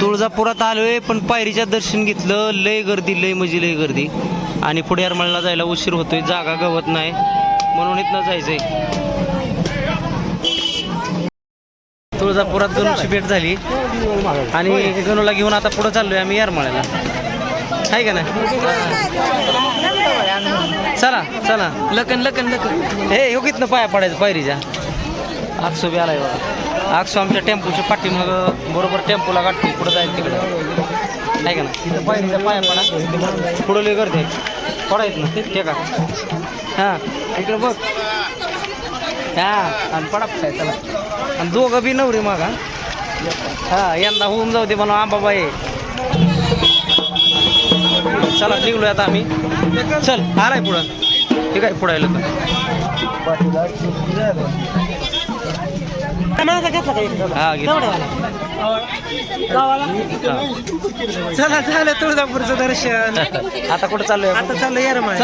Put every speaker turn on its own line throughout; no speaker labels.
तुळजापुरात आलोय पण पायरीच्या दर्शन घेतलं लय गर्दी लय म्हणजे लय गर्दी. आणि पुढे यरमळला जायला उशीर होतोय जागा गवत नाही. म्हणून इथनं जायचंय. तुळजापुरात गणूची भेट झाली. आणि गणूला घेऊन आता पुढे चाललोय आम्ही येरमाळ्याला. आहे का नाही? चला चला.
लकन लकन लकन
हे हो कितनं पाया पडायचं पायरीच्या. आकसो बी आलाय बघा. आकसो आमच्या टेम्पोच्या पाठीमाग बरोबर टेम्पोला गाठते पुढं जाईल तिकडे. आहे का ना तिथं पायरीच्या पाया पडा. पुढं लय गर्दी पडायत ना ते का हां. इकडे बघ. हा. आणि पडा पडाय चला. आणि दोघं बी नवरी मागा हां. यंदा होऊन जाऊ दे म्हणून आंबाबाई. चला निघलोय आता आम्ही. चल आलाय पुढं. ठीक आहे पुढं आलं
माझा घेतला का एक?
हा घेतो.
गावाला. चला झालं तुळजापूरचं दर्शन.
आता कुठं चाललोय आपण?
आता चाललं येरमाळ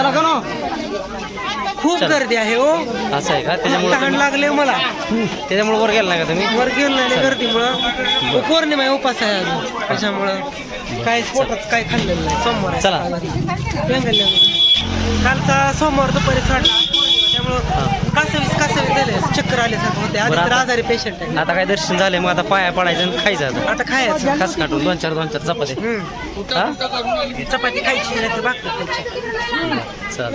खूप. गर्दी आहे हो.
असं आहे का? त्याच्यामुळे
तहान लागले मला.
त्याच्यामुळे वर गेला नाही का तुम्ही?
वर गेलं नाही गर्दीमुळं. पौर्णिमा आहे उपास आहे अजून. त्याच्यामुळं काय पोटात काय खाल्लेलं नाही. सोमवार आहे.
चला.
कालचा सोमवार दुपारी सोडला त्यामुळं कासवीस कासवीस झाले. चक्कर होते. आधी
बरं
तर
आता-
आजारी पेशंट आहे.
आता काय दर्शन झाले मग आता पाया पडायचं आणि खायचं आता
आता खायचं
खास काटून दोन चार दोन चार चपाती.
हम्म.
हा?
चपाती खायची नाही तर भाकरी खायची.
चल.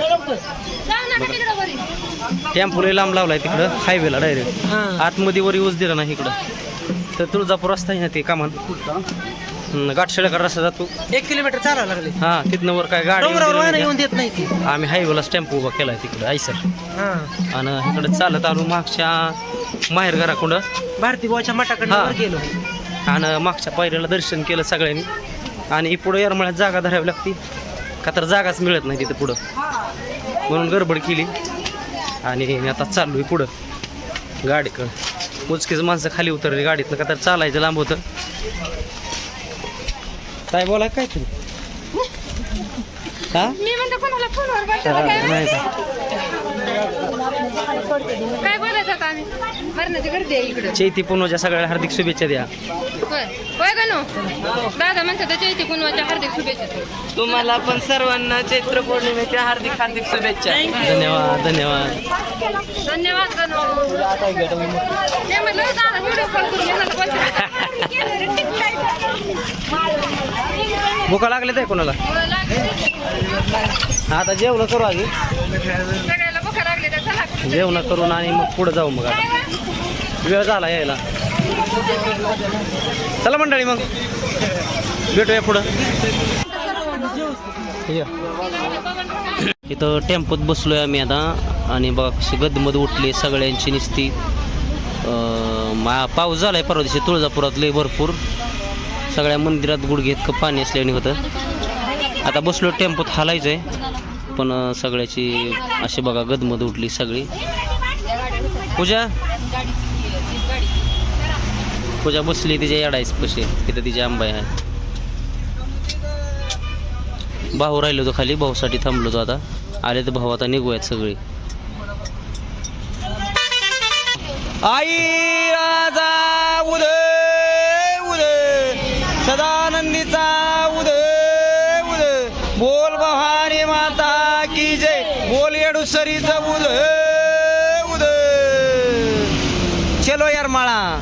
टेम्पो लय लांब लावलाय तिकडं हायवेला डायरेक्ट
हा.
आतमध्ये वर यूज दिला नाही इकडं. तर तुळजापूर आहे ना ते कामान? गाठशेळकर रस्ता जातो
एक किलोमीटर चालावं लागले.
हा तिथनं वर काय गाडी
डोंगरावर
येऊन
वाहन देत नाही ती?
आम्ही हायवेला स्टॅम्प उभा केलाय तिकडं आयसर
हा.
आणि इकडे चालत आलो मागच्या माहेर घराकडं.
भारती बुवाच्या मठाकडनं
हा.
वर गेलो.
आणि मागच्या पायऱ्याला दर्शन केलं सगळ्यांनी. आणि पुढं येरमळ्यात जागा धरावी लागते. का तर जागाच मिळत नाही तिथं पुढं. म्हणून गडबड केली. आणि आता चाललोय पुढं. गाडीकडं. मोजकीच माणसं खाली उतरली गाडीतनं. का तर चालायचं लांब होतं. काय बोलाय काय तुम्ही? हा?
मी म्हणतो कोणाला फोनवर बोलतो
हा,
काय
नाही. का?
काय बोलायचं आता आम्ही? मरणाची गर्दी आहे इकडं.
चैती पुनवच्या सगळ्या हार्दिक शुभेच्छा द्या.
होय. होय का नो दादा म्हणतात चैती कुनवाच्या हार्दिक शुभेच्छा
तुम्हाला पण सर्वांना चैत्र पौर्णिमेच्या हार्दिक हार्दिक शुभेच्छा.
धन्यवाद धन्यवाद.
धन्यवाद गणू. ते म्हटलं दादा व्हिडिओ कॉल करून येणार
भुका लागले ते कोणाला? आता जेवण करू आधी. जेवण करून आणि मग पुढे जाऊ मग आता. वेळ झाला यायला. चला मंडळी मग. भेटूया पुढं. इथं टेम्पोत बसलोय आम्ही आता. आणि बघा कशी गदमद उठली सगळ्यांची निस्ती. पाऊस झालाय परवा दिवशी तुळजापुरात लय भरपूर. सगळ्या मंदिरात गुडघे इतकं पाणी असल्याने होतं. आता बसलो टेम्पोत आहे पण सगळ्याची अशी बघा गदमद उठली सगळी. पूजा? पूजा बसली तिच्या येडायच पशी. तिथं तिच्या आंबाई आहे. भाऊ राहिलो तो खाली भाऊसाठी थांबलो तो आता. आले तर भाऊ आता निघूयात सगळी. आई सदानंदीचा उदय उदय. बोल बहारी माता की जय. बोल येडुसरीचा उदय उदय. चलो यार माळा.